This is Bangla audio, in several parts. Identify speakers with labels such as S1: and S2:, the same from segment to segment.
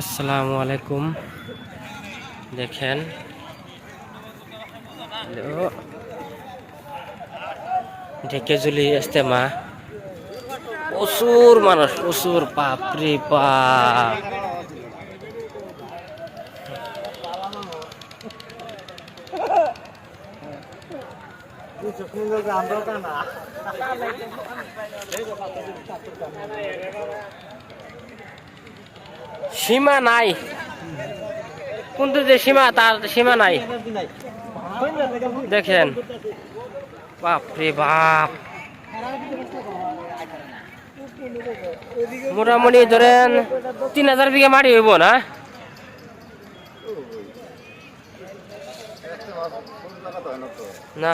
S1: আসসালামু আলাইকুম দেখেন হ্যালো। ঢেকেজুলি ইস্তেমা প্রচুর মানুষ প্রচুর বাপরে বাপ সীমা নাই। কোনটা যে সীমা তার সীমা নাই। দেখেন। বাপরে বাপ। মোটামুটি ধরেন তিন হাজার বিঘা মাটি হইব না? না।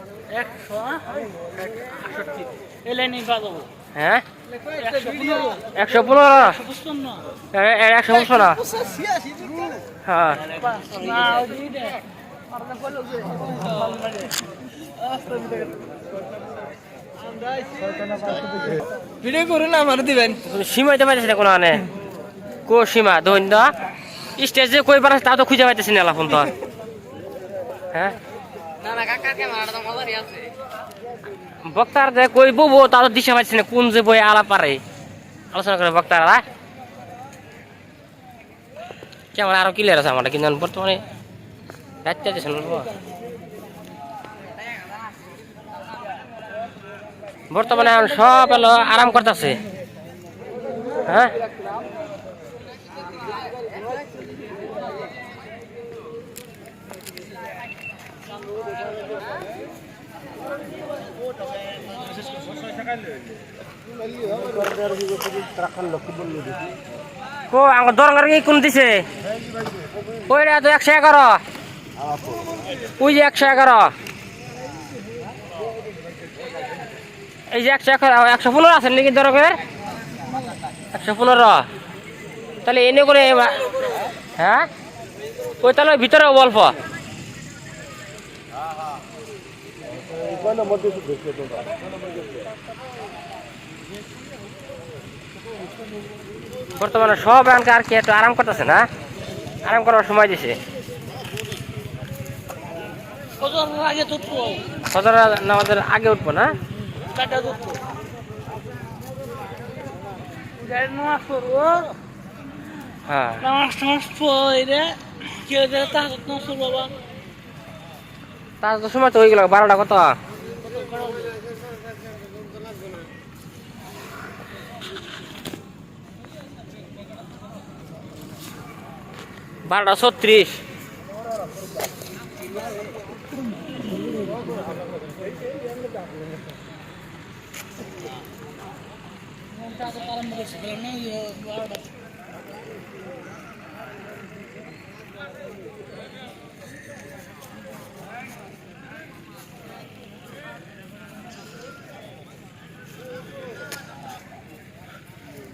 S1: হ্যাঁ? একশো পনেরো। এ- এ- একশো পনেরো না? হ্যাঁ।
S2: ভিডিও করুন আমার দিবেন।
S1: সীমা দিতে পারতেছি না কোনো মানে কো সীমা? দৈন্য স্টেজে কই পারে তা তো খুঁজে পাইতেছি না এখন তো হ্যাঁ? বক্তার যে কই বউ তা দিশা পাইতেছি না, কোন যে বই আলা পারে। আলোচনা করে বক্তারা ক্যামেরা আরও ক্লিয়ার আছে আমার কিন্তু বর্তমানে বর্তমানে সব এলো, আরাম করতেছে। হ্যাঁ? কো আমার দরকার কি কোন দিছে? ওইটা তো একশো এগারো। ওই যে একশো এগারো। এই যে একশো এগারো একশো পনেরো আছেন নাকি দরকার একশো পনেরো। তাহলে এনে করে হ্যাঁ? ওই তাহলে ভিতরে অল্প। বর্তমানে সব এখানকার আর কি একটু আরাম করতেছে না? আরাম করার সময় দিছে।
S2: কত আগে
S1: নামাজের উঠবো না? হ্যাঁ।
S2: নামাজ টামাজ পড়ে কেউ দেয় তা বাবা
S1: তার তো সময় তো হয়ে গেল বারোটা কত? বারোটা ছত্রিশ।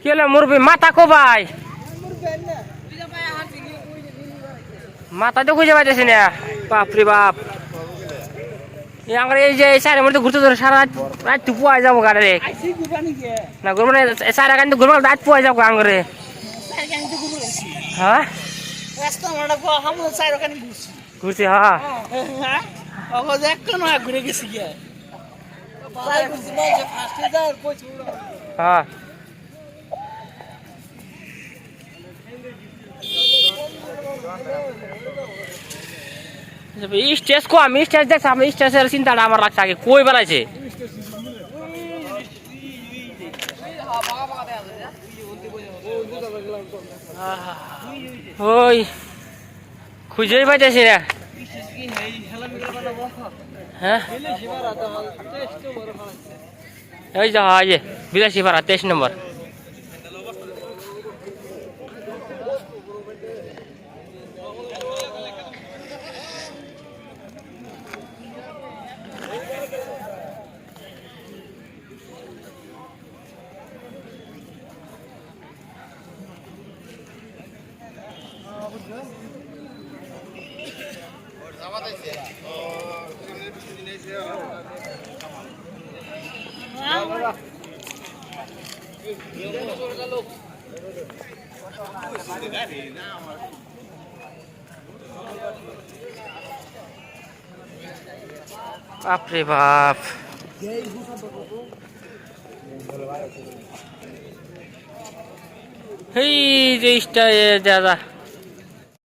S1: কি হলো মুরবি? মাথা কোবাই। মাথা তো খুঁজে পাইতেছি না। বাপ এই আমরা এই যে সাইডের মধ্যে ঘুরতে ধরে সারা রাত রাত তো পুয়াই যাব গাড়ি রে। না, ঘুরবো না সারা গাড়ি ঘুরবো রাত পুয়াই যাব
S2: গানি তো আইসি
S1: হ্যাঁ?
S2: গানি ঘুরছি
S1: হ্যাঁ
S2: হ্যাঁ। ঘুরে গেছি গে সাইড ঘুরছি না যে ফার্স্টে যার কই
S1: হ্যাঁ। স্টেজ কো আমি স্টেজ দেখছি আমি স্টেজের চিন্তাটা আমার লাগছে আগে কই বেড়াইছে ওই খুঁজেই পাইতেছি না হ্যাঁ ওই যে হয় যে বিলাসী পাড়া তেইশ নম্বর বাপরে বাপ Hey, this guy, yeah, yeah.